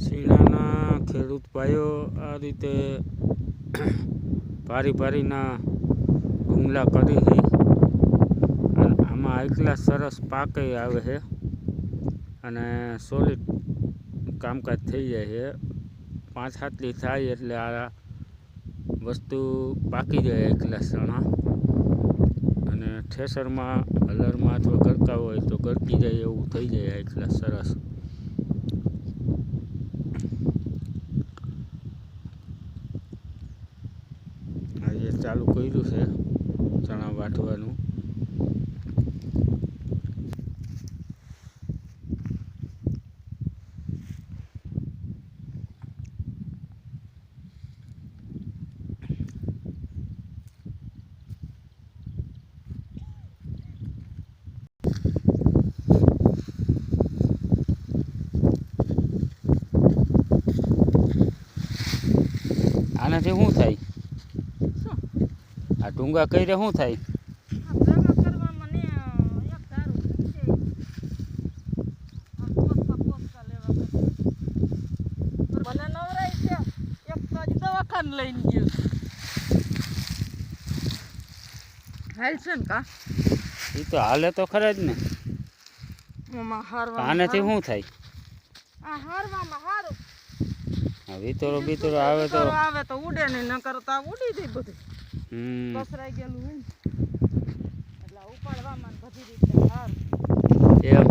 શીણાના ખેડૂત ભાઈઓ આ રીતે ભારી ભારીના હુમલા કરી આમાં એકલા સરસ પાકે આવે છે અને સોલિડ કામકાજ થઈ જાય છે. પાંચ હાથલી થાય એટલે આ વસ્તુ પાકી જાય એકલા ચણા અને ઠેસરમાં, હલરમાં અથવા ગરકા હોય તો ગરકી જાય એવું થઈ જાય એકલા સરસ. આજે ચાલુ કર્યું છે ચણા વાટવાનું. આનાથી શું થાય? આ ડુંગા કરીને શું થાય? લઈને ગયો. હાલ છે ને કા? એ તો હાલે તો ખરા જ ને. આનાથી શું થાય? આ હારવામાં હારું. વિતરો બીતરો આવે તો આવે તો ઉડે નહીં ન કરતા ઉડી જાય બધું. હમ. પસરાઈ ગયેલું હોય એટલે ઉપાડવામાં બધી રીતે હારું. એમ.